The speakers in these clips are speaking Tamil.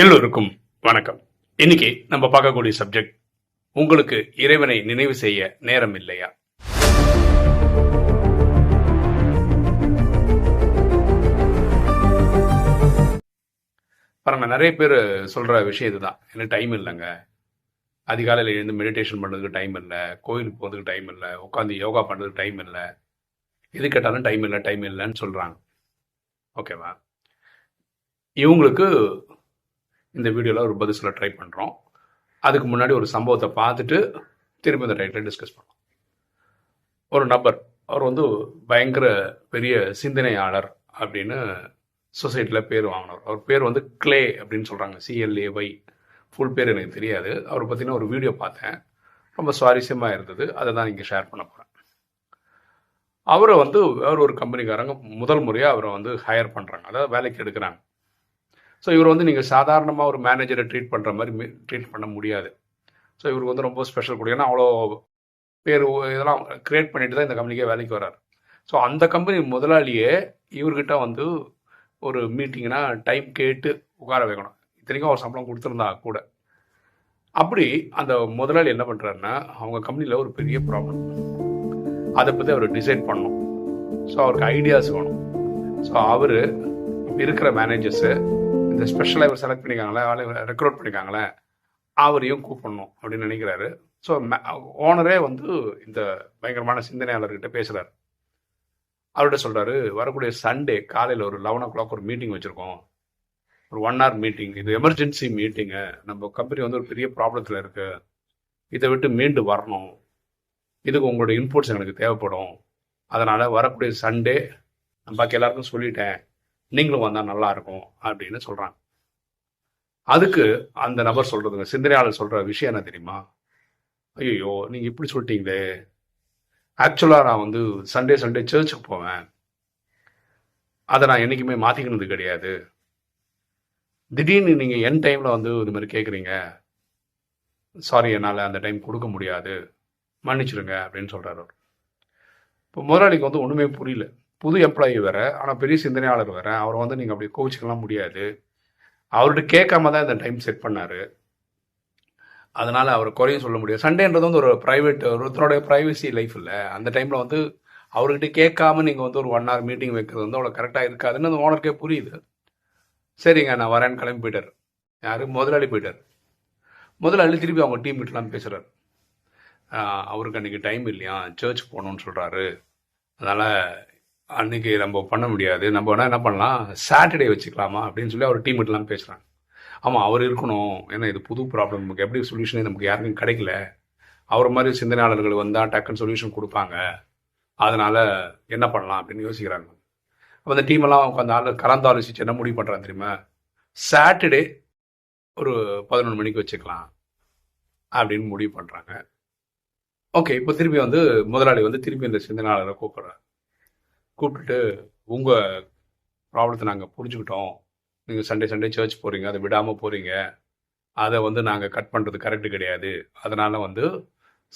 எல்லோருக்கும் வணக்கம். இன்னைக்கு நம்ம பார்க்கக்கூடிய சப்ஜெக்ட் உங்களுக்கு இறைவனை நினைவு செய்ய நேரம் இல்லையா? பாருங்க நிறைய பேர் சொல்ற விஷயம் இதுதான். எனக்கு டைம் இல்லைங்க. அதிகாலையில் எழுந்து மெடிடேஷன் பண்ணுறதுக்கு டைம் இல்லை. கோயிலுக்கு போகிறதுக்கு டைம் இல்லை. உட்காந்து யோகா பண்ணுறதுக்கு டைம் இல்லை. எது கேட்டாலும் டைம் இல்லை டைம் இல்லைன்னு சொல்கிறாங்க ஓகேவா இவங்களுக்கு இந்த வீடியோவில் ஒரு பதில் சொல்ல ட்ரை பண்ணுறோம் அதுக்கு முன்னாடி ஒரு சம்பவத்தை பார்த்துட்டு திரும்பி இந்த டைட்டில் டிஸ்கஸ் பண்ணோம் ஒரு நபர் அவர் வந்து பயங்கர பெரிய சிந்தனையாளர் அப்படின்னு சொசைட்டியில் பேர் வாங்கினார் அவர் பேர் வந்து கிளே அப்படின்னு சொல்கிறாங்க சிஎல்ஏஒய் ஃபுல் பேர் எனக்கு தெரியாது. அவரை பற்றின ஒரு வீடியோ பார்த்தேன். ரொம்ப சுவாரஸ்யமாக இருந்தது. அதை தான் இங்கே ஷேர் பண்ண போகிறேன் அவரை வந்து வேற ஒரு கம்பெனிக்காரங்க முதல் முறையாக அவரை வந்து ஹையர் பண்ணுறாங்க அதாவது வேலைக்கு எடுக்கிறாங்க. ஸோ இவர் வந்து நீங்கள் சாதாரணமாக ஒரு மேனேஜரை ட்ரீட் பண்ணுற மாதிரி ட்ரீட் பண்ண முடியாது. ஸோ இவருக்கு வந்து ரொம்ப ஸ்பெஷல் கொடுக்கும் ஏன்னா அவ்வளோ பேர் இதெல்லாம் க்ரியேட் பண்ணிட்டு தான் இந்த கம்பெனிக்கே வேலைக்கு வரார். ஸோ அந்த கம்பெனி முதலாளியே இவர்கிட்ட வந்து ஒரு மீட்டிங்னா டைம் கேட்டு உட்கார வைக்கணும். இத்தனைக்கும் அவர் சம்பளம் கொடுத்துருந்தா கூட. அப்படி அந்த முதலாளி என்ன பண்ணுறாருன்னா அவங்க கம்பெனியில் ஒரு பெரிய ப்ராப்ளம் அதை பற்றி அவர் டிசைட் பண்ணணும். ஸோ அவருக்கு ஐடியாஸ் வேணும். ஸோ அவர் இருக்கிற மேனேஜர்ஸு இந்த ஸ்பெஷலாக இவர் செலக்ட் பண்ணிக்காங்களே வேலை ரெக்ரூட் பண்ணிக்காங்களே அவரையும் கூப்பிடணும் அப்படின்னு நினைக்கிறாரு. ஸோ ஓனரே வந்து இந்த பயங்கரமான சிந்தனையாளர்கிட்ட பேசுகிறார் அவர்கிட்ட சொல்கிறாரு வரக்கூடிய சண்டே காலையில் ஒரு லெவன் ஓ கிளாக் ஒரு மீட்டிங் வச்சுருக்கோம். ஒரு ஒன் ஹவர் மீட்டிங் இது எமர்ஜென்சி மீட்டிங்கு நம்ம கம்பெனி வந்து ஒரு பெரிய ப்ராப்ளத்தில் இருக்குது இதை விட்டு மீண்டு வரணும். இதுக்கு உங்களோட இன்புட்ஸ் எனக்கு தேவைப்படும். அதனால் வரக்கூடிய சண்டே நம்ம பாக்கி எல்லாருக்கும் சொல்லிட்டேன். நீங்களும் வந்தால் நல்லா இருக்கும் அப்படின்னு சொல்கிறாங்க அதுக்கு அந்த நபர் சொல்றதுங்க சிந்தனையாளர் சொல்ற விஷயம் என்ன தெரியுமா? ஐயோ நீங்க இப்படி சொல்லிட்டீங்களே. ஆக்சுவலாக நான் வந்து சண்டே சண்டே சர்ச்சுக்கு போவேன். அதை நான் என்றைக்குமே மாற்றிக்கினது கிடையாது. திடீர்னு நீங்கள் என் டைமில் வந்து இது மாதிரி கேட்குறீங்க சாரி என்னால் அந்த டைம் கொடுக்க முடியாது. மன்னிச்சிடுங்க அப்படின்னு சொல்கிறார் அவர். இப்போ முதலாளிக்கு வந்து ஒன்றுமே புரியல. புது எம்ப்ளாயி வேற ஆனால் பெரிய சிந்தனையாளர் வேற அவரை வந்து நீங்கள் அப்படி கோவிச்சுக்கலாம் முடியாது. அவர்கிட்ட கேட்காம தான் இந்த டைம் செட் பண்ணார். அதனால் அவர் குறையும் சொல்ல முடியாது. சண்டேன்றது வந்து ஒரு ப்ரைவேட் ஒருத்தருடைய ப்ரைவசி லைஃப் இல்லை. அந்த டைமில் வந்து அவர்கிட்ட கேட்காம நீங்கள் வந்து ஒரு ஒன் ஹவர் மீட்டிங் வைக்கிறது வந்து அவ்வளோ கரெக்டாக இருக்காதுன்னு அந்த ஓனருக்கே புரியுது. சரிங்க நான் வரேன்னு கிளம்பி போயிட்டார். யார்? முதலாளி போயிட்டார். முதலாளி திருப்பி அவங்க டீம் மீட்லாம் பேசுகிறார் அவருக்கு அன்றைக்கி டைம் இல்லையா? சர்ச் போகணுன்னு சொல்கிறாரு அதனால் அன்னைக்கு நம்ம பண்ண முடியாது. நம்ம வேணால் என்ன பண்ணலாம்? சாட்டர்டே வச்சுக்கலாமா? அப்படின்னு சொல்லி அவர் டீம் எல்லாம் பேசுகிறாங்க ஆமாம் அவர் இருக்கணும். ஏன்னா இது புது ப்ராப்ளம் நமக்கு எப்படி சொல்யூஷனே நமக்கு யாருக்கும் கிடைக்கல. அவர் மாதிரி சிந்தனையாளர்கள் வந்தால் டக்குன்னு சொல்யூஷன் கொடுப்பாங்க. அதனால் என்ன பண்ணலாம் அப்படின்னு யோசிக்கிறாங்க. அப்போ அந்த டீமெல்லாம் உட்காந்து ஆள் கலந்தாலோசிச்சு என்ன முடிவு பண்ணுறாங்க தெரியுமா? சாட்டர்டே ஒரு பதினொன்று மணிக்கு வச்சுக்கலாம் அப்படின்னு முடிவு பண்ணுறாங்க ஓகே இப்போ திரும்பி வந்து முதலாளி வந்து திரும்பி இந்த சிந்தனையாளரை கூப்பிட்றாரு. கூப்பிட்டுட்டு உங்கள் ப்ராப்ளத்தை நாங்கள் புரிஞ்சுக்கிட்டோம். நீங்கள் சண்டே சண்டே சர்ச் போகிறீங்க அதை விடாமல் போகிறீங்க அதை வந்து நாங்கள் கட் பண்ணுறது கரெக்டு கிடையாது. அதனால் வந்து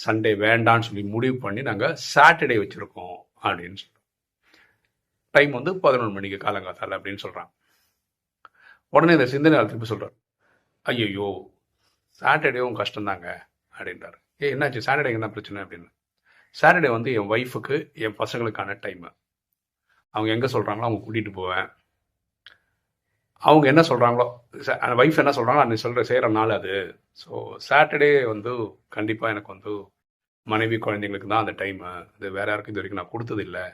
சண்டே வேண்டான்னு சொல்லி முடிவு பண்ணி நாங்கள் சாட்டர்டே வச்சுருக்கோம். அப்படின்னு சொல்கிறோம் டைம் வந்து பதினொன்று மணிக்கு காலங்காத்தால் அப்படின்னு சொல்கிறான் உடனே இந்த சிந்தனை திருப்பி சொல்கிறார் ஐயோ சாட்டர்டேவும் கஷ்டம்தாங்க அப்படின்றார். ஏ என்னாச்சு? சாட்டர்டே என்ன பிரச்சனை? அப்படின்னு. சாட்டர்டே வந்து என் ஒய்ஃபுக்கு என் பசங்களுக்கான டைமு அவங்க எங்கே சொல்கிறாங்களோ அவங்க கூட்டிகிட்டு போவேன். அவங்க என்ன சொல்கிறாங்களோ அந்த ஒய்ஃப் என்ன சொல்கிறாங்களோ அன்னைக்கு சொல்கிற செய்கிற நாள் அது. ஸோ சாட்டர்டே வந்து கண்டிப்பாக எனக்கு வந்து மனைவி குழந்தைங்களுக்கு தான் அந்த டைமு அது வேற யாருக்கும் இது வரைக்கும் நான் கொடுத்ததில்லை.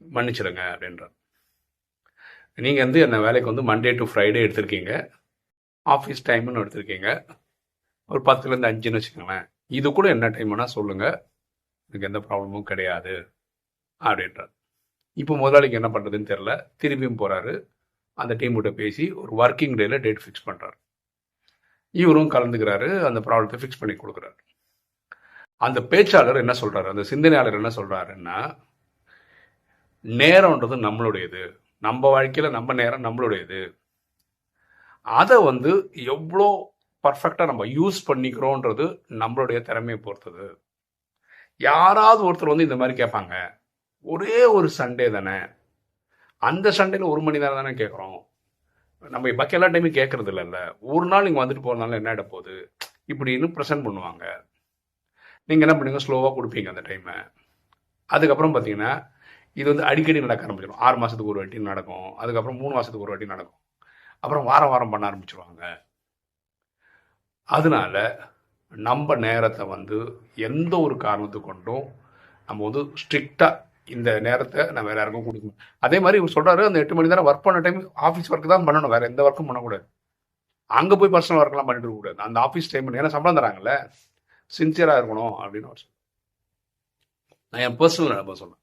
மன்னிச்சிடுங்க அப்படின்றார். நீங்கள் வந்து என்ன வேலைக்கு வந்து மண்டே டு ஃப்ரைடே எடுத்திருக்கீங்க. ஆஃபீஸ் டைம்னு எடுத்திருக்கீங்க. ஒரு பத்துலேருந்து அஞ்சுன்னு வச்சுக்கோங்களேன். இது கூட என்ன டைம்னா சொல்லுங்கள் எனக்கு எந்த ப்ராப்ளமும் கிடையாது. அப்படின்றார். இப்போ முதலாளிக்கு என்ன பண்ணுறதுன்னு தெரில திரும்பியும் போகிறாரு அந்த டீம்கிட்ட பேசி ஒரு ஒர்க்கிங் டேல டேட் ஃபிக்ஸ் பண்ணுறாரு இவரும் கலந்துக்கிறாரு. அந்த ப்ராப்ளத்தை ஃபிக்ஸ் பண்ணி கொடுக்குறாரு. அந்த பேச்சாளர் என்ன சொல்கிறாரு அந்த சிந்தனையாளர் என்ன சொல்கிறாருன்னா நேரம்ன்றது நம்மளுடையது. நம்ம வாழ்க்கையில் நம்ம நேரம் நம்மளுடையது. அதை வந்து எவ்வளோ பர்ஃபெக்டாக நம்ம யூஸ் பண்ணிக்கிறோன்றது நம்மளுடைய திறமையை பொறுத்தது. யாராவது ஒருத்தர் வந்து இந்த மாதிரி கேட்பாங்க. ஒரே ஒரு சண்டே தானே? அந்த சண்டேல ஒரு மணி நேரம் தானே கேட்குறோம் நம்ம பாக்கி எல்லா டைமும் கேட்கறது இல்லைல்ல. ஒரு நாள் நீங்கள் வந்துட்டு போகிறனால என்ன ஆகிட போகுது இப்படின்னு ப்ரெசென்ட் பண்ணுவாங்க. நீங்கள் என்ன பண்ணுவீங்க ஸ்லோவாக கொடுப்பீங்க அந்த டைமை அதுக்கப்புறம் பார்த்தீங்கன்னா இது வந்து அடிக்கடி நடக்க ஆரம்பிச்சிடும் ஆறு மாதத்துக்கு ஒரு வாட்டி நடக்கும். அதுக்கப்புறம் மூணு மாதத்துக்கு ஒரு வாட்டி நடக்கும். அப்புறம் வாரம் வாரம் பண்ண ஆரம்பிச்சிருவாங்க. அதனால நம்ம நேரத்தை வந்து எந்த ஒரு காரணத்தை கொண்டும் நம்ம வந்து ஸ்ட்ரிக்டாக இந்த நேரத்தை நம்ம வேற யாருக்கும் கொடுக்கணும். அதே மாதிரி இவர் சொல்றாரு அந்த எட்டு மணி நேரம் ஒர்க் பண்ண டைம் ஆஃபீஸ் ஒர்க் தான் பண்ணணும். வேற எந்த ஒர்க்கும் பண்ணக்கூடாது. அங்கே போய் பர்சனல் ஒர்க்லாம் பண்ணிட்டு இருக்க கூடாது அந்த ஆஃபீஸ் டைம் ஏன்னா சம்பளம் தராங்கல்ல. சின்சியராக இருக்கணும் அப்படின்னு அவர் நான் என் பர்சனல் அனுபவம் சொன்னேன்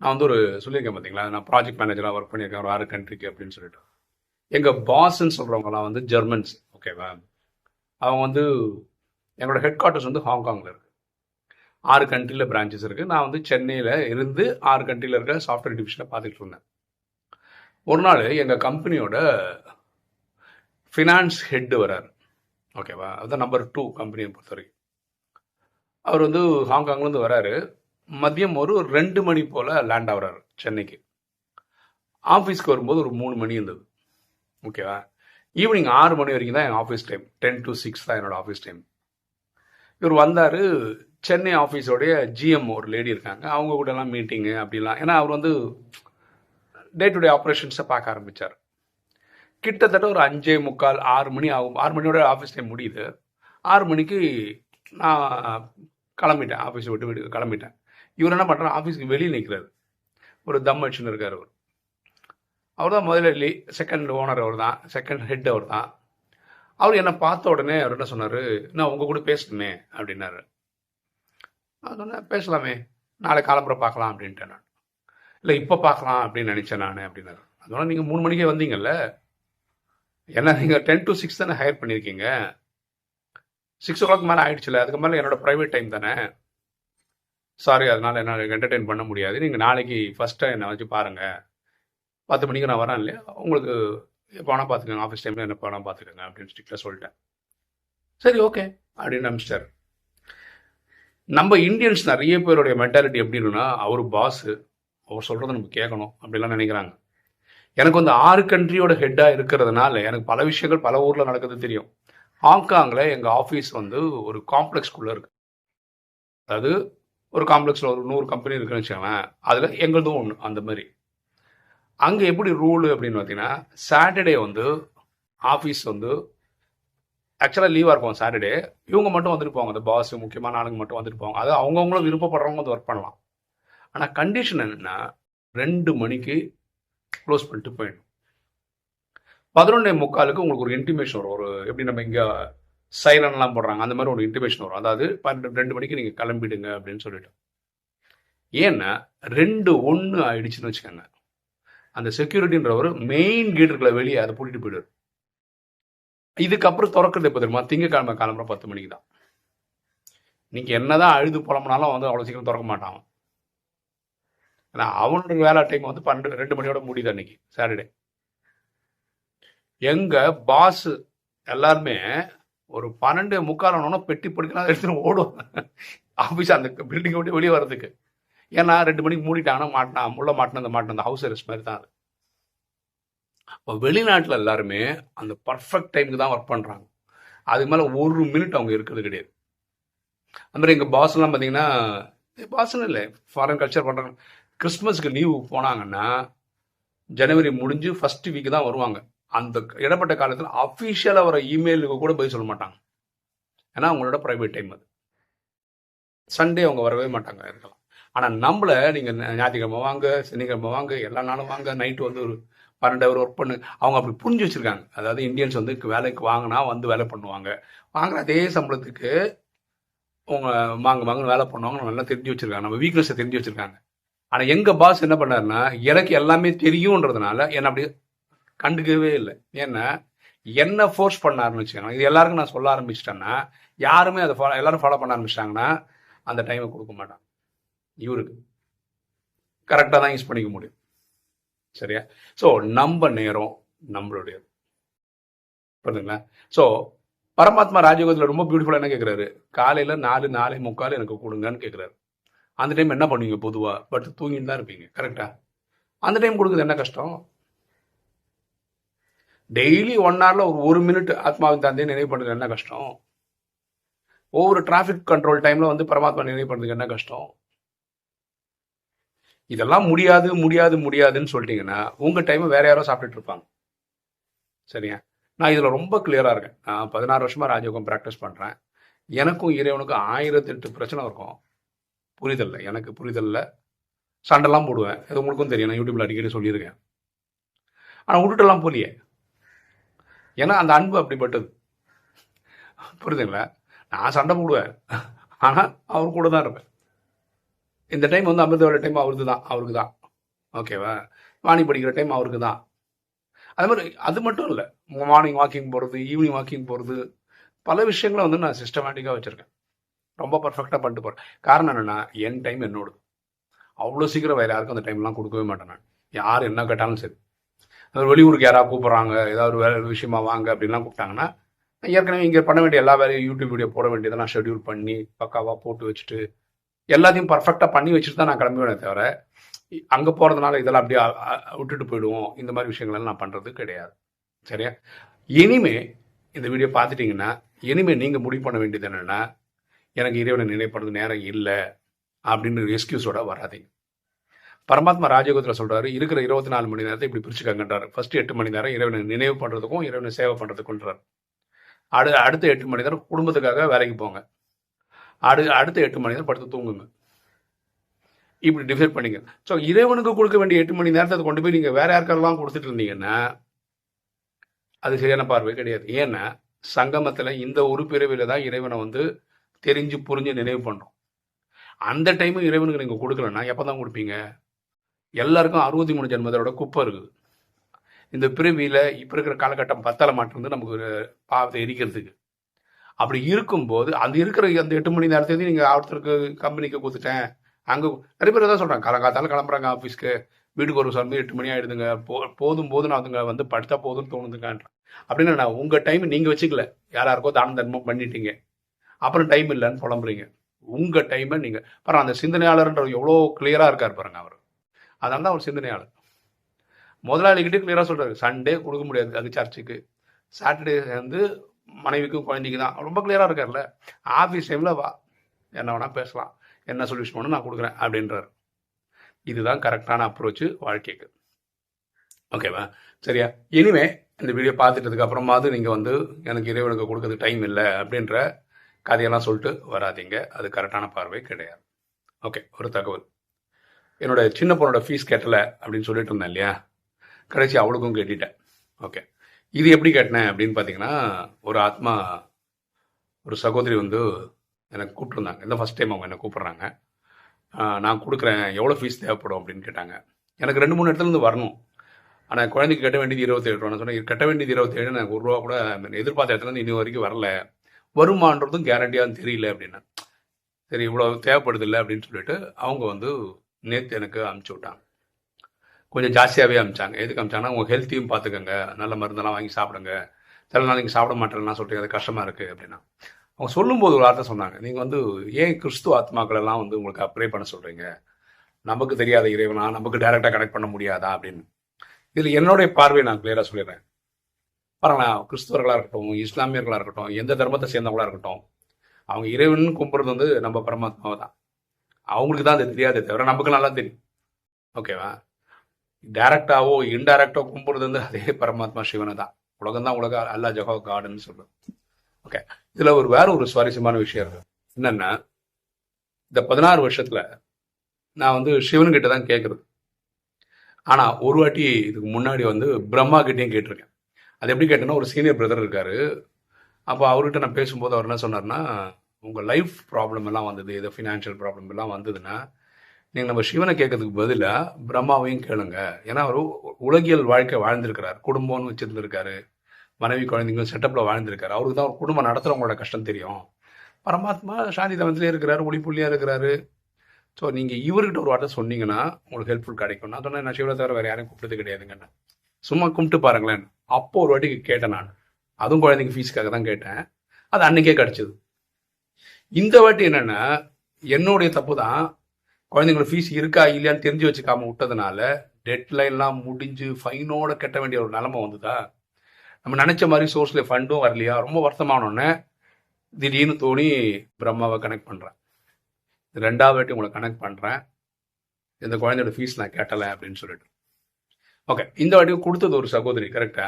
நான் வந்து ஒரு சொல்லியிருக்கேன் பார்த்தீங்களா நான் ப்ராஜெக்ட் மேனேஜராக ஒர்க் பண்ணியிருக்கேன். ஒரு ஆறு கண்ட்ரிக்கு அப்படின்னு சொல்லிட்டு. எங்கள் பாஸ்ன்னு சொல்கிறவங்கலாம் வந்து ஜெர்மன்ஸ் ஓகேவா அவங்க வந்து எங்களோட ஹெட் குவார்ட்டர்ஸ் வந்து ஹாங்காங்கில் இருக்கு. ஆறு கண்ட்ரியில் பிரான்ச்சஸ் இருக்குது நான் வந்து சென்னையில் இருந்து ஆறு கண்ட்ரியில் இருக்க சாஃப்ட்வேர் டிவிஷனை பார்த்துட்டு இருந்தேன். ஒரு நாள் எங்கள் கம்பெனியோட ஃபினான்ஸ் ஹெட்டு வரார் ஓகேவா அதுதான் நம்பர் டூ கம்பெனியை பொறுத்த வரைக்கும். அவர் வந்து ஹாங்காங்லேருந்து வராரு மதியம் ஒரு ரெண்டு மணி போல் லேண்ட் ஆகுறாரு சென்னைக்கு. ஆஃபீஸ்க்கு வரும்போது ஒரு மூணு மணி இருந்தது. ஓகேவா ஈவினிங் ஆறு மணி வரைக்கும் தான் என் office time ten to six தான் என்னோடய ஆஃபீஸ் டைம் இவர் வந்தார். சென்னை ஆஃபீஸோடைய ஜிஎம் ஒரு லேடி இருக்காங்க. அவங்க கூட எல்லாம் மீட்டிங்கு அப்படிலாம். ஏன்னா அவர் வந்து டே டு டே ஆப்ரேஷன்ஸை பார்க்க ஆரம்பித்தார் கிட்டத்தட்ட ஒரு அஞ்சே முக்கால் ஆறு மணி ஆகும். ஆறு மணியோட ஆஃபீஸ் டைம் முடியுது. ஆறு மணிக்கு நான் கிளம்பிட்டேன். ஆஃபீஸ் விட்டு வீட்டுக்கு கிளம்பிட்டேன். இவர் என்ன பண்ணுறாரு ஆஃபீஸ்க்கு வெளியே நிற்கிறாரு ஒரு தம் அடிச்சுன்னு இருக்கார் அவர் அவர் தான் முதலாளி செகண்ட் ஓனர் அவர் தான். செகண்ட் ஹெட் அவர் தான். அவர் என்னை பார்த்த உடனே அவர் என்ன சொன்னார்? நான் உங்கள் கூட பேசணுமே அப்படின்னாரு. சொன்னேன் பேசலாமே. நாளை காலம்புரை பார்க்கலாம் அப்படின்ட்டேன் நான். இல்லை இப்போ பார்க்கலாம் அப்படின்னு நினச்சேன் நான் அப்படின்னாரு. அதனால நீங்கள் மூணு மணிக்கே வந்தீங்கல்ல? ஏன்னா நீங்கள் டென் டு சிக்ஸ் தானே ஹையர் பண்ணியிருக்கீங்க? சிக்ஸ் ஓ கிளாக் மேலே ஆயிடுச்சுல அதுக்கு மேலே என்னோட ப்ரைவேட் டைம் தானே? சாரி அதனால் என்னால் என்டர்டெயின் பண்ண முடியாது. நீங்கள் நாளைக்கு ஃபஸ்ட்டு என்னை வச்சு பாருங்கள் பத்து மணிக்கு நான் வரேன் இல்லையா? உங்களுக்கு எப்போ வேணால் பார்த்துக்கோங்க ஆஃபீஸ் டைமில் என்ன வேணால் பார்த்துக்கோங்க அப்படின்னு ஸ்ட்ரிக்டாக சொல்லிட்டேன். சரி ஓகே அப்படின்னு அமிச்சிட்டார் நம்ம இந்தியன்ஸ் நிறைய பேருடைய மென்டாலிட்டி எப்படின்னா அவர் பாஸு அவர் சொல்கிறத நம்ம கேட்கணும் அப்படிலாம் நினைக்கிறாங்க. எனக்கு வந்து ஆறு கண்ட்ரியோட ஹெட்டாக இருக்கிறதுனால எனக்கு பல விஷயங்கள் பல ஊரில் நடக்குது தெரியும். ஹாங்காங்கில் எங்கள் ஆஃபீஸ் வந்து ஒரு காம்ப்ளெக்ஸ்குள்ளே இருக்கு. அதாவது ஒரு காம்ப்ளெக்ஸில் ஒரு நூறு கம்பெனி இருக்குன்னு வச்சுக்கோங்களேன். அதில் எங்களுதும் ஒன்று அந்த மாதிரி. அங்கே எப்படி ரூலு அப்படின்னு பார்த்தீங்கன்னா சாட்டர்டே வந்து ஆஃபீஸ் வந்து ஆக்சுவலாக லீவாக இருக்கும் சாட்டர்டே இவங்க மட்டும் வந்துட்டு போவாங்க அந்த பாஸ் முக்கியமான ஆளுங்க மட்டும் வந்துட்டு போவாங்க. அது அவங்கவுங்களும் விருப்பப்படுறவங்க வந்து ஒர்க் பண்ணலாம். ஆனால் கண்டிஷன் என்னென்னா ரெண்டு மணிக்கு க்ளோஸ் பண்ணிட்டு போயிடணும். பதினொன்னே முக்காலுக்கு உங்களுக்கு ஒரு இன்டிமேஷன் வரும். ஒரு எப்படி நம்ம இங்கே சைலன்லாம் போடுறாங்க அந்த மாதிரி ஒரு இன்டிமேஷன் வரும். அதாவது பன்னெண்டு ரெண்டு மணிக்கு நீங்கள் கிளம்பிடுங்க அப்படின்னு சொல்லிட்டு. ஏன்னா ரெண்டு ஒன்று ஆயிடுச்சுன்னு வச்சுக்கோங்க. அந்த செக்யூரிட்டின்றவர் மெயின் கேட் வெளியே அதை பூட்டிட்டு போயிடுவார். இதுக்கப்புறம் திறக்கிறது எப்போ தெரியுமா? திங்கக்கிழமை கிளம்புற பத்து மணிக்கு தான் நீங்கள் என்னதான் அழுது புலம்புனாலும் வந்து அவ்வளோ சீக்கிரம் திறக்க மாட்டான். ஏன்னா அவனோட வேலை டைம் வந்து பன்னெண்டு ரெண்டு மணியோட முடியுது அன்னைக்கு சாட்டர்டே எங்க பாஸ் எல்லாருமே ஒரு பன்னெண்டு முக்கால் ஆனோன்னா பெட்டி படிக்கலாம் எடுத்துட்டு ஓடும் ஆஃபீஸ் அந்த பில்டிங்கை விட்டு வெளியே வர்றதுக்கு. ஏன்னா ரெண்டு மணிக்கு மூடிட்டாங்கன்னா மாட்டினா உள்ள மாட்டினது அந்த மாட்டின அந்த ஹவுஸ் அரெஸ்ட் மாதிரி தான் அது. இப்போ வெளிநாட்டில் எல்லாருமே அந்த பர்ஃபெக்ட் டைமுக்கு தான் ஒர்க் பண்ணுறாங்க அதுக்கு மேலே ஒரு மினிட் அவங்க இருக்கிறது கிடையாது. அந்த மாதிரி எங்கள் பாஸ்லாம் பார்த்தீங்கன்னா பாஸ்லாம் இல்லை ஃபாரின் கல்ச்சர் பண்ணுறாங்க கிறிஸ்மஸ்க்கு லீவு போனாங்கன்னா ஜனவரி முடிஞ்சு ஃபர்ஸ்ட் வீக் தான் வருவாங்க. அந்த இடப்பட்ட காலத்தில் அஃபிஷியலாக வர இமெயிலுக்கு கூட பதில் சொல்ல மாட்டாங்க. ஏன்னா அவங்களோட ப்ரைவேட் டைம் அது. சண்டே அவங்க வரவே மாட்டாங்க இருக்கலாம். ஆனால் நம்மளை நீங்கள் ஞாயிற்றுக்கிழமை வாங்க சனிக்கிழமை வாங்க எல்லா நாளும் வாங்க நைட்டு வந்து ஒரு பன்னெண்டு ஹவர் ஒர்க் பண்ணு. அவங்க அப்படி புரிஞ்சு வச்சுருக்காங்க. அதாவது இந்தியன்ஸ் வந்து வேலைக்கு வாங்கினா வந்து வேலை பண்ணுவாங்க. வாங்குற அதே சம்பளத்துக்கு அவங்க வாங்க வாங்க வேலை பண்ணுவாங்க நல்லா தெரிஞ்சு வச்சுருக்காங்க. நம்ம வீக்னஸை தெரிஞ்சு வச்சிருக்காங்க. ஆனால் எங்கள் பாஸ் என்ன பண்ணாருன்னா எனக்கு எல்லாமே தெரியுன்றதுனால என்னை அப்படி கண்டுக்கவே இல்லை. ஏன்னா என்ன ஃபோர்ஸ் பண்ணாருன்னு வச்சுக்கோங்க இது எல்லாருக்கும் நான் சொல்ல ஆரம்பிச்சிட்டேன்னா யாருமே அதை ஃபாலோ எல்லாரும் ஃபாலோ பண்ண ஆரம்பிச்சிட்டாங்கன்னா அந்த டைமை கொடுக்க மாட்டாங்க. இவருக்கு. கரெக்டாக தான் யூஸ் பண்ணிக்க முடியும். சரியா? ஸோ நம்ம நேரம் நம்மளுடைய புரியுதுங்களா ஸோ பரமாத்மா ராஜயோகத்தில் ரொம்ப பியூட்டிஃபுல்லாக என்ன கேட்குறாரு காலையில் நாலு நாலே முக்கால் எனக்கு கொடுங்கன்னு கேட்குறாரு அந்த டைம் என்ன பண்ணுவீங்க பொதுவாக பட் தூங்கிட்டு தான் இருப்பீங்க. கரெக்டா அந்த டைம் கொடுக்குறது என்ன கஷ்டம்? டெய்லி ஒன் ஹவரில் ஒரு ஒரு மினிட் ஆத்மாவின் தந்தையை நினைவு பண்ணுறது என்ன கஷ்டம்? ஒவ்வொரு டிராஃபிக் கண்ட்ரோல் டைமில் வந்து பரமாத்மா நினைவு பண்ணுறதுக்கு என்ன கஷ்டம்? இதெல்லாம் முடியாது முடியாது முடியாதுன்னு சொல்லிட்டீங்கன்னா உங்கள் டைமை வேற யாரோ சாப்பிட்டுட்டு இருப்பாங்க. சரியா? நான் இதில் ரொம்ப கிளியராக இருக்கேன். நான் பதினாறு வருஷமாக ராஜயோகம் ப்ராக்டிஸ் பண்ணுறேன் எனக்கும் இறைவனுக்கும் ஆயிரத்தெட்டு பிரச்சனை இருக்கும். புரிதல்ல. எனக்கு புரிதல்ல. சண்டைலாம் போடுவேன். அது உங்களுக்கும் தெரியும். நான் யூடியூப்ல அடிக்கடி சொல்லியிருக்கேன். ஆனால் விட்டுட்டெல்லாம் போலியே. ஏன்னா அந்த அன்பு அப்படிப்பட்டது. புரியுதுங்களா? நான் சண்டை போடுவேன். ஆனால் அவர் கூட தான் இருப்பேன். இந்த டைம் வந்து அமிர்தவேல டைம் அவருக்கு தான் அவருக்கு தான் ஓகேவா வாணி படிக்கிற டைம் அவருக்கு தான் அது மாதிரி அது மட்டும் இல்லை. மார்னிங் வாக்கிங் போகிறது ஈவினிங் வாக்கிங் போகிறது பல விஷயங்களை வந்து நான் சிஸ்டமேட்டிக்காக வச்சுருக்கேன். ரொம்ப பர்ஃபெக்டாக பண்ணிட்டு போகிறேன் காரணம் என்னென்னா என் டைம் என்னோடது அவ்வளோ சீக்கிரம் வேறு யாருக்கும் அந்த டைம்லாம் கொடுக்கவே மாட்டேன் நான். யார் என்ன கேட்டாலும் சரி. அது வெளியூருக்கு யாராவது கூப்பிட்றாங்க ஏதாவது ஒரு வேலை விஷயமா வாங்க அப்படின்லாம் கூப்பிட்டாங்கன்னா நான் ஏற்கனவே இங்கே பண்ண வேண்டிய எல்லா வேலையும் யூடியூப் வீடியோ போட வேண்டியதை நான் ஷெட்யூல் பண்ணி பக்காவாக போட்டு வச்சுட்டு எல்லாத்தையும் பர்ஃபெக்டாக பண்ணி வச்சுட்டு தான் நான் கிளம்புவேனே தவிர அங்கே போகிறதுனால இதெல்லாம் அப்படியே விட்டுட்டு போயிடுவோம். இந்த மாதிரி விஷயங்கள்லாம் நான் பண்ணுறது கிடையாது. சரியா? இனிமே இந்த வீடியோ பார்த்துட்டிங்கன்னா இனிமே நீங்கள் முடிவு பண்ண வேண்டியது என்னென்னா எனக்கு இறைவனை நினைப்படுறது நேரம் இல்லை அப்படின்னு எக்ஸ்கியூஸோட வராதிங்க. பரமாத்மா ராஜயோகத்தில் சொல்கிறாரு இருக்கிற இருபத்தி நாலு மணி நேரத்தை இப்படி பிரிச்சுக்கங்கன்றார். ஃபஸ்ட்டு எட்டு மணி நேரம் இறைவனை நினைவு பண்ணுறதுக்கும் இறைவனை சேவை பண்ணுறதுக்குன்றார் அடு அடுத்த எட்டு மணி நேரம் குடும்பத்துக்காக வேலைக்கு போங்க. அடு அடுத்த எட்டு மணி நேரம் படுத்து தூங்குங்க. இப்படி டிசைட் பண்ணிங்க. ஸோ இறைவனுக்கு கொடுக்க வேண்டிய எட்டு மணி நேரத்தை கொண்டு போய் நீங்கள் வேற யாருக்கெல்லாம் கொடுத்துட்டு இருந்தீங்கன்னா அது சரியான பார்வை கிடையாது. ஏன்னா சங்கமத்தில் இந்த ஒரு பிறவியில் தான் இறைவனை வந்து தெரிஞ்சு புரிஞ்சு நினைவு பண்ணுறோம் அந்த டைமு இறைவனுக்கு நீங்கள் கொடுக்கலன்னா எப்போ தான் கொடுப்பீங்க? எல்லாருக்கும் அறுபத்தி மூணு ஜென்மத்தோட குப்பை இருக்குது. இந்த பிறவியில் இப்போ இருக்கிற காலகட்டம் பத்தலை மாட்டிருந்து நமக்கு பாவத்தை எரிக்கிறதுக்கு. அப்படி இருக்கும்போது அந்த இருக்கிற அந்த எட்டு மணி நேரத்தையும் நீங்கள் ஒருத்தருக்கு கம்பெனிக்கு கொடுத்துட்டேன். அங்கே நிறைய பேர் தான் சொல்கிறாங்க காலங்காத்தால கிளம்புறாங்க ஆஃபீஸ்க்கு வீட்டுக்கு ஒரு சமயம் எட்டு மணி ஆகிடுதுங்க போ போதும் போதும் நான் அதுங்க வந்து படுத்தா போதும்னு தோணுதுங்கன்றேன் அப்படின்னு நான் உங்கள் டைம் நீங்கள் வச்சுக்கல. யாராருக்கோ தான தர்மம் பண்ணிட்டீங்க. அப்புறம் டைம் இல்லைன்னு புலம்புறீங்க. உங்கள் டைமை நீங்கள் பாருங்க அந்த சிந்தனையாளர்ன்ற எவ்வளோ கிளியராக இருக்கார் பாருங்க அவர். அதனால தான் அவர் சிந்தனையாளர். முதலாளிகிட்டே கிளியராக சொல்கிறார் சண்டே கொடுக்க முடியாது அது சர்ச்சுக்கு. சாட்டர்டே வந்து மனைவிக்கும் குழந்தைக்கு தான். ரொம்ப கிளியராக இருக்கார்ல? ஆஃபீஸ் டைமில் வா. என்ன வேணால் பேசலாம். என்ன சொல்யூஷன் வேணும் நான் கொடுக்குறேன் அப்படின்றார். இதுதான் கரெக்டான அப்ரோச்சு வாழ்க்கைக்கு. ஓகேவா சரியா? இனிமே இந்த வீடியோ பார்த்துட்டதுக்கு அப்புறமாவது நீங்கள் வந்து எனக்கு இறைவனுக்கு கொடுக்கறது டைம் இல்லை அப்படின்ற கதையெல்லாம் சொல்லிட்டு வராதீங்க. அது கரெக்டான பார்வை கிடையாது. ஓகே ஒரு தகவல். என்னோட சின்ன பொண்ணோட ஃபீஸ் கட்டலை அப்படின்னு சொல்லிட்டு இருந்தேன் இல்லையா? கடைசி அவளுக்கும் கேட்டுட்டேன். ஓகே இது எப்படி கேட்டினேன் அப்படின்னு பார்த்தீங்கன்னா ஒரு ஆத்மா ஒரு சகோதரி வந்து எனக்கு கூப்பிட்டுருந்தாங்க. இந்த ஃபஸ்ட் டைம் அவங்க என்னை கூப்பிட்றாங்க. நான் கொடுக்குறேன். எவ்வளோ ஃபீஸ் தேவைப்படும் அப்படின்னு கேட்டாங்க. எனக்கு ரெண்டு மூணு இடத்துல இருந்து வரணும். ஆனால் குழந்தைக்கு கட்ட வேண்டியது இருபத்தேழு ரூபா நான் சொன்னேன் கட்ட வேண்டியது இருபத்தேழு எனக்கு ஒரு ரூபா கூட எதிர்பார்த்த இடத்துலேருந்து இன்னும் வரைக்கும் வரல. வருமானன்றதும் கேரண்டியாகவும் தெரியல அப்படின்னா. சரி இவ்வளோ தேவைப்படுது இல்லை அப்படின்னு சொல்லிட்டு அவங்க வந்து நேற்று எனக்கு அனுப்பிச்சி விட்டாங்க. கொஞ்சம் ஜாஸ்தியாகவே அமிச்சாங்க. எதுக்கு அமிச்சாங்கன்னா உங்கள் ஹெல்த்தையும் பார்த்துக்கோங்க நல்ல மருந்தெல்லாம் வாங்கி சாப்பிடுங்க. சில நாள் நீங்கள் சாப்பிட மாட்டேன்னா சொல்லிட்டு அது கஷ்டமாக இருக்குது அப்படின்னா. அவங்க சொல்லும்போது ஒரு வார்த்தை சொன்னாங்க. நீங்கள் வந்து ஏன் கிறிஸ்துவ ஆத்மாக்களெல்லாம் வந்து உங்களுக்கு அப்ரே பண்ண சொல்கிறீங்க நமக்கு தெரியாத இறைவனா? நமக்கு டைரெக்டாக கனெக்ட் பண்ண முடியாதா அப்படின்னு. இதில் என்னுடைய பார்வையை நான் கிளியராக சொல்லிடுறேன். பாருங்களேன் கிறிஸ்துவர்களாக இருக்கட்டும் இஸ்லாமியர்களாக இருக்கட்டும் எந்த தர்மத்தை சேர்ந்தவங்களா இருக்கட்டும் அவங்க இறைவன் கும்பிட்றது வந்து நம்ம பரமாத்மாவை தான். அவங்களுக்கு தான் அது தெரியாதே தவிர நமக்கு நல்லா தெரியும். ஓகேவா? டைரக்டாவோ இன்டைரக்டோ கும்பிட்றது வந்து அதே பரமாத்மா சிவனை தான். உலகம் தான் உலக அல்லா ஜஹோ காடுன்னு சொல்றது ஓகே இதுல ஒரு வேற ஒரு சுவாரஸ்யமான விஷயம் இருக்கு. என்னன்னா இந்த பதினாறு வருஷத்துல நான் வந்து சிவன்கிட்ட தான் கேட்கறது ஆனா ஒரு வாட்டி இதுக்கு முன்னாடி வந்து பிரம்மா கிட்டேயும் கேட்டிருக்கேன். அது எப்படி கேட்டேன்னா ஒரு சீனியர் பிரதர் இருக்காரு. அப்போ அவர்கிட்ட நான் பேசும்போது அவர் என்ன சொன்னார்னா உங்கள் லைஃப் ப்ராப்ளம் எல்லாம் வந்தது ஏதோ ஃபினான்ஷியல் ப்ராப்ளம் எல்லாம் வந்ததுன்னா நீங்கள் நம்ம சிவனை கேட்கறதுக்கு பதிலாக பிரம்மாவையும் கேளுங்க. ஏன்னா அவர் உலகியல் வாழ்க்கை வாழ்ந்திருக்கிறார். குடும்பம்னு வச்சுருந்துருக்காரு. மனைவி குழந்தைங்களும் செட்டப்பில் வாழ்ந்திருக்காரு. அவருக்கு தான் ஒரு குடும்பம் நடத்துகிறவங்களோட கஷ்டம் தெரியும். பரமாத்மா சாந்தி தமத்திலே இருக்கிறாரு ஒளிப்புள்ளியாக இருக்கிறாரு. ஸோ நீங்கள் இவர்கிட்ட ஒரு வார்த்தை சொன்னீங்கன்னா உங்களுக்கு ஹெல்ப்ஃபுல் கிடைக்கும். நான் சொன்னேன் நான் சிவனை தவிர வேறு யாரையும் கூப்பிட்டது கிடையாதுங்கன்னு சும்மா கும்பிட்டு பாருங்களேன். அப்போ ஒரு வாட்டிக்கு கேட்டேன் நான். அதுவும் குழந்தைங்க ஃபீஸ்க்காக தான் கேட்டேன். அது அன்னைக்கே கிடச்சிது. இந்த வாட்டி என்னென்னா என்னுடைய தப்பு தான் குழந்தைங்களோட ஃபீஸ் இருக்கா இல்லையான்னு தெரிஞ்சு வச்சுக்காம விட்டதுனால டெட்லைன்லாம் முடிஞ்சு ஃபைனோட கட்ட வேண்டிய ஒரு நிலமை வந்துதா? நம்ம நினச்ச மாதிரி சோர்ஸில் ஃபண்டும் வரலையா? ரொம்ப வருத்தமானோடனே திடீர்னு தோணி பிரம்மாவை கனெக்ட் பண்ணுறேன் ரெண்டாவது வாட்டி உங்களை கனெக்ட் பண்ணுறேன் இந்த குழந்தையோட ஃபீஸ் நான் கேட்டலை அப்படின்னு சொல்லிட்டு. ஓகே இந்த வாட்டியும் கொடுத்தது ஒரு சகோதரி கரெக்டா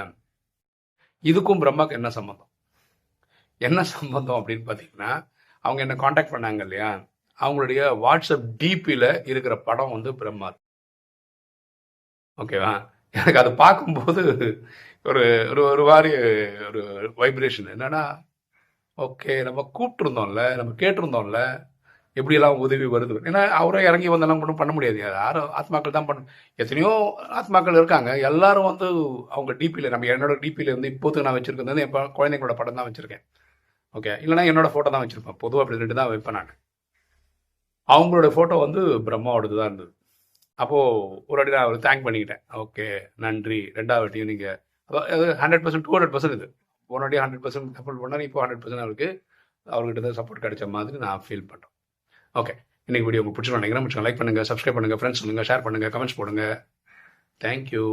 இதுக்கும் பிரம்மாவுக்கு என்ன சம்மந்தம் என்ன சம்மந்தம் அப்படின்னு பார்த்தீங்கன்னா அவங்க என்ன காண்டாக்ட் பண்ணாங்க இல்லையா? அவங்களுடைய வாட்ஸ்அப் டிபியில் இருக்கிற படம் வந்து பிரம்மாத் ஓகேவா? எனக்கு அதை பார்க்கும்போது ஒரு ஒரு ஒரு மாதிரி ஒரு வைப்ரேஷன் என்னன்னா ஓகே நம்ம கூப்பிட்டுருந்தோம்ல நம்ம கேட்டிருந்தோம்ல எப்படியெல்லாம் உதவி வருது? ஏன்னா அவரும் இறங்கி வந்தெல்லாம் ஒன்றும் பண்ண முடியாது. யாரும் ஆத்மாக்கள் தான் பண்ண எத்தனையோ ஆத்மாக்கள் இருக்காங்க. எல்லாரும் வந்து அவங்க டிபியில் நம்ம என்னோட டிபியில் வந்து இப்போது நான் வச்சுருக்கேன் என் குழந்தைங்களோட படம் தான் வச்சுருக்கேன். ஓகே? இல்லைனா என்னோட ஃபோட்டோ தான் வச்சுருப்பேன். பொதுவாக அப்படி ரெண்டு தான் வைப்பேன் நான். அவங்களோட ஃபோட்டோ வந்து பிரம்மாவோடது தான் இருந்தது. அப்போது ஒரு அடி நான் தேங்க் பண்ணிக்கிட்டேன். ஓகே நன்றி. ரெண்டாவது வாட்டியும் நீங்கள் hundred percent two hundred percent இது. ஒரு ஹண்ட்ரட் பர்சன்ட் சப்போர்ட் பண்ணார் இப்போ ஹண்ட்ரட் பர்சன்ட் அவருக்கு அவர்கிட்ட தான் சப்போர்ட் கிடைச்ச மாதிரி நான் ஃபீல் பண்ணுறேன் ஓகே இன்னைக்கு வீடியோ உங்களுக்கு பிடிச்சிருக்கோம் நினைக்கிறேன். லைக் பண்ணுங்கள் சப்ஸ்கிரைப் பண்ணுங்கள் ஃப்ரெண்ட்ஸ் சொல்லுங்கள் ஷேர் பண்ணுங்கள் கமெண்ட்ஸ் போடுங்க தேங்க்யூ